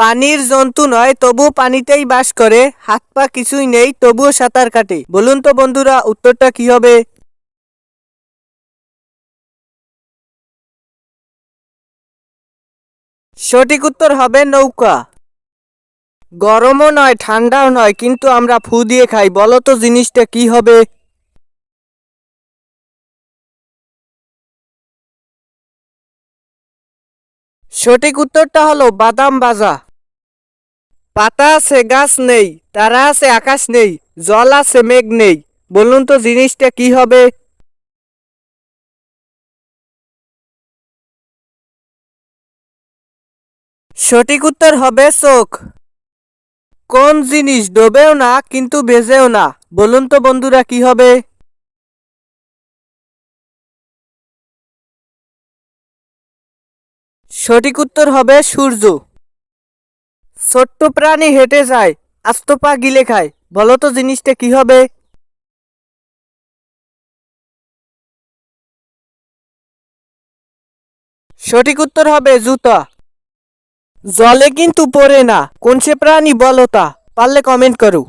পানির জন্তু নয় তবু পানিতেই বাস করে। হাত পা কিছুই নেই, তবুও সাঁতার কাটে। বলুন তো বন্ধুরা, উত্তরটা কি হবে? সঠিক উত্তর হবে নৌকা। গরমও নয়, ঠান্ডাও নয়, কিন্তু আমরা ফু দিয়ে খাই। বলো তো জিনিসটা কি হবে? সঠিক উত্তরটা হলো বাদাম বাজা পাতা আছে, গাছ নেই, তারা আছে, আকাশ নেই, জল আছে, মেঘ নেই। বলুন তো জিনিসটা কি হবে? সঠিক উত্তর হবে চোখ। কোন জিনিস ডোবেও না, কিন্তু ভেজেও না? বলুন তো বন্ধুরা কি হবে? সঠিক উত্তর হবে সূর্য। ছোট্ট প্রাণী হেঁটে যায় আস্ত পা গিলে খায়। বলো তো জিনিসটা কি হবে? সঠিক উত্তর হবে জুতা। জলে কিন্তু পড়ে না, কোন সে প্রাণী বলো তা, পারলে কমেন্ট করো।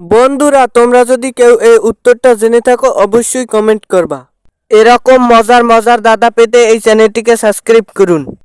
বন্ধুরা, তোমরা যদি কেউ এই উত্তরটা জেনে থাকো, অবশ্যই কমেন্ট করবা। এরকম মজার মজার দাদা পেতে এই চ্যানেলটিকে সাবস্ক্রাইব করুন।